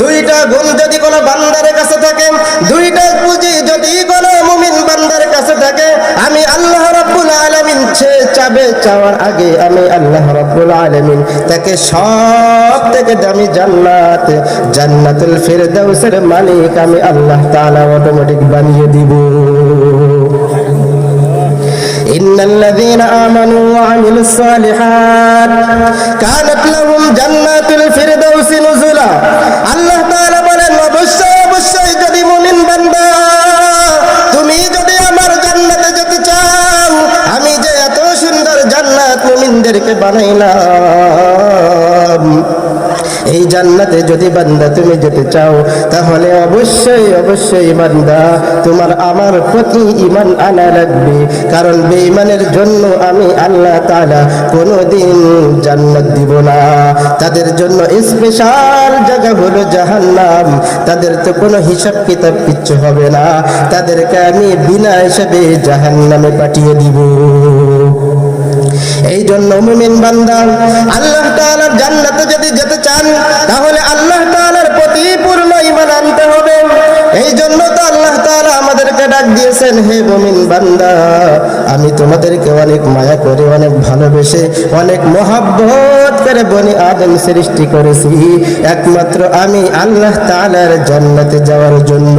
দুইটা গুণ যদি কোনো বান্দার কাছে থাকে দুইটা পুঁজি যদি কোনো মুমিন বান্দার কাছে থাকে আমি আল্লাহ রাব্বুল আলামিন সে চাবে চাওয়ার আগে আমি আল্লাহ রাব্বুল আলামিন তাকে সব থেকে দামি জান্নাত জান্নাতুল ফিরদাউসের মালিক আমি আল্লাহ তাআলা অটোমেটিক বানিয়ে দিব إن الذين آمنوا وعملوا الصالحات كانت لهم جنات মুমিনদেরকে বানাইলাম। এই জান্নাতে যদি বান্দা তুমি যেতে চাও, তাহলে অবশ্যই অবশ্যই বান্দা, তোমার আমার প্রতি ইমান আনা লাগবে। কারণ বেঈমানের জন্য আমি আল্লাহ তাআলা কোনোদিন জান্নাত দিব না। তাদের জন্য স্পেশাল জায়গা হলো জাহান্নাম। তাদের তো কোনো হিসাব কিতাব কিচ্ছু হবে না। তাদেরকে আমি বিনা হিসাবে জাহান্নামে পাঠিয়ে দিব। এই জন্য মুমিন বান্দা, আল্লাহ তাআলার জান্নাতে যদি যেতে চান, তাহলে আল্লাহ তাআলার প্রতি পূর্ণ ঈমান আনতে হবে। এই জন্য তো আল্লাহ তাআলা আমাদেরকে ডাক দিয়েছেন, হে মুমিন বান্দা, আমি তোমাদেরকে অনেক মায়া করে, অনেক ভালোবেসে, অনেক মহাব্বত করে বনি আদম সৃষ্টি করেছি। একমাত্র আমি আল্লাহ তাআলার জান্নাতে যাওয়ার জন্য।